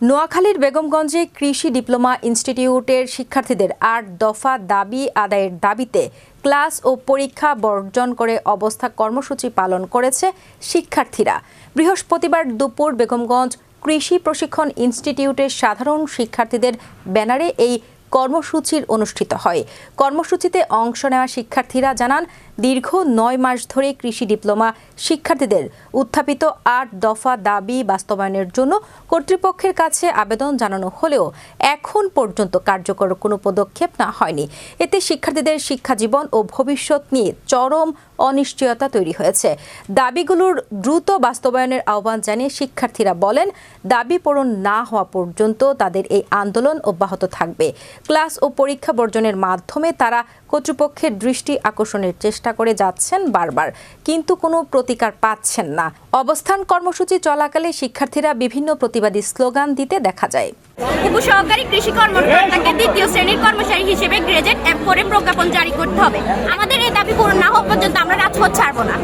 নোয়াখালীর বেগমগঞ্জে কৃষি ডিপ্লোমা ইনস্টিটিউটের শিক্ষার্থীদের আট দফা দাবি আদায়ের দাবিতে ক্লাস ও পরীক্ষা বর্জন করে অবস্থা কর্মসূচি পালন করেছে শিক্ষার্থীরা। বৃহস্পতিবার দুপুর বেগমগঞ্জ কৃষি প্রশিক্ষণ ইনস্টিটিউটের সাধারণ শিক্ষার্থীদের ব্যানারে এই কর্মসূচির অনুষ্ঠিত হয়। কর্মসূচিতে অংশ নেওয়া শিক্ষার্থীরা জানান দীর্ঘ নয় মাস ধরে কৃষি ডিপ্লোমা শিক্ষার্থীদের উত্থাপিত আট দফা দাবি বাস্তবায়নের জন্য কর্তৃপক্ষের কাছে আবেদন জানানো হলেও এখন পর্যন্ত কার্যকর কোনো পদক্ষেপ না হয়নি। এতে শিক্ষার্থীদের শিক্ষা জীবন ও ভবিষ্যৎ নিয়ে চরম অনিশ্চয়তা তৈরি হয়েছে। দাবিগুলোর দ্রুত বাস্তবায়নের আহ্বান জানিয়ে শিক্ষার্থীরা বলেন, দাবি পূরণ না হওয়া পর্যন্ত তাদের এই আন্দোলন অব্যাহত থাকবে। ক্লাস ও পরীক্ষা বর্জনের মাধ্যমে তারা কর্তৃপক্ষের দৃষ্টি আকর্ষণের চেষ্টা করে যাচ্ছেন বারবার কিন্তু কোনো প্রতিকার পাচ্ছেন না। অবস্থান কর্মসূচি চলাকালে শিক্ষার্থীরা বিভিন্ন প্রতিবাদী স্লোগান দিতে দেখা যায়। উপসহকারী কৃষি কর্মকর্তাকে দ্বিতীয় শ্রেণির কর্মচারী হিসেবে গ্রেজেট অ্যাপ করে প্রজ্ঞাপন জারি করতে হবে। আমাদের এই দাবি পূরণ না হওয়া পর্যন্ত আমরা রাজপথ ছাড়বো না।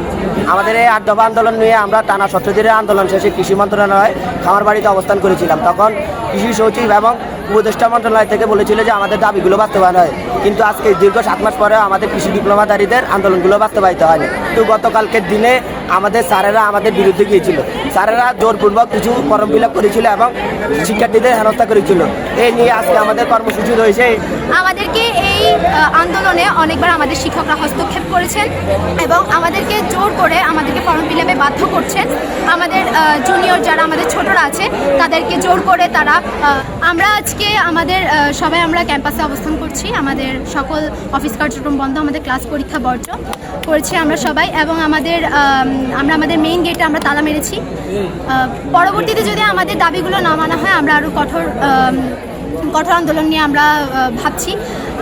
আমাদের এই আট দফা আন্দোলন নিয়ে আমরা টানা আন্দোলন শেষে কৃষি মন্ত্রণালয় খামার বাড়িতে অবস্থান করেছিলাম। তখন কৃষি সচিব এবং উপদেষ্টা মন্ত্রণালয় থেকে বলেছিল যে আমাদের দাবিগুলো বাস্তবায়ন হয়। কিন্তু আজকে দীর্ঘ সাত মাস পরে আমাদের কৃষি ডিপ্লোমাধারীদের আন্দোলনগুলো বাস্তবায়িত হয়নি। তো গতকালকের দিনে আমাদের স্যারেরা আমাদের বিরুদ্ধে গিয়েছিল। স্যারেরা জোরপূর্বক কিছু ফর্ম ফিল করেছিল এবং শিক্ষার্থীদের হেনস্থা করেছিল। এই নিয়ে আজকে আমাদের কর্মসূচি রয়েছে। আমাদেরকে এই আন্দোলনে অনেকবার আমাদের শিক্ষকরা হস্তক্ষেপ করেছেন এবং আমাদেরকে জোর করে আমাদেরকে ফর্ম ফিল বাধ্য করছেন। আমাদের জুনিয়র যারা আমাদের ছোটরা আছে তাদেরকে জোর করে তারা আমরা আজকে আমাদের সবাই আমরা ক্যাম্পাসে অবস্থান করছি। আমাদের সকল অফিস কার্যক্রম বন্ধ আমাদের ক্লাস পরীক্ষা বর্জ্য করেছি আমরা সবাই এবং আমাদের আম, আমরা আমাদের মেইন গেটে আমরা তালা মেরেছি। পরবর্তীতে যদি আমাদের দাবিগুলো না মানা হয়, আমরা আরও কঠোর কঠোর আন্দোলন নিয়ে আমরা ভাবছি।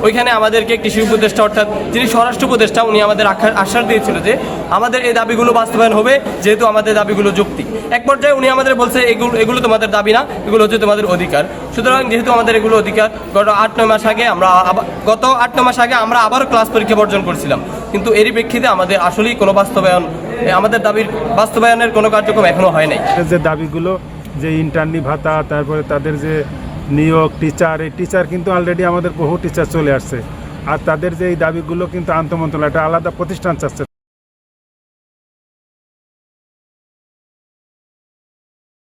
ওইখানে আমাদেরকে কৃষি উপদেষ্টা অর্থাৎ যিনি স্বরাষ্ট্র উপদেষ্টা, উনি আমাদের আশ্বাস দিয়েছিল যে আমাদের এই দাবিগুলো বাস্তবায়ন হবে, যেহেতু আমাদের দাবিগুলো যুক্তি। এক পর্যায়ে উনি আমাদের বলছে, এগুলো এগুলো তোমাদের দাবি না, এগুলো হচ্ছে তোমাদের অধিকার। সুতরাং যেহেতু আমাদের এগুলো অধিকার, গত আট, নয় মাস আগে আমরা গত আট, নয় মাস আগে আমরা আবারও ক্লাস পরীক্ষা বর্জন করছিলাম। কিন্তু এরই প্রেক্ষিতে আমাদের আসলেই কোনো বাস্তবায়ন আমাদের দাবির বাস্তবায়নের কোনো কার্যক্রম এখনও হয় নাই। যে দাবিগুলো, যে ইন্টার্নি ভাতা, তারপরে তাদের যে নিয়োগ টিচার এই টিচার কিন্তু অলরেডি আমাদের বহু টিচার চলে আসছে। আর তাদের যে এই দাবিগুলো কিন্তু আন্তঃমন্ত্রণালয় একটা আলাদা প্রতিষ্ঠান চাচ্ছে।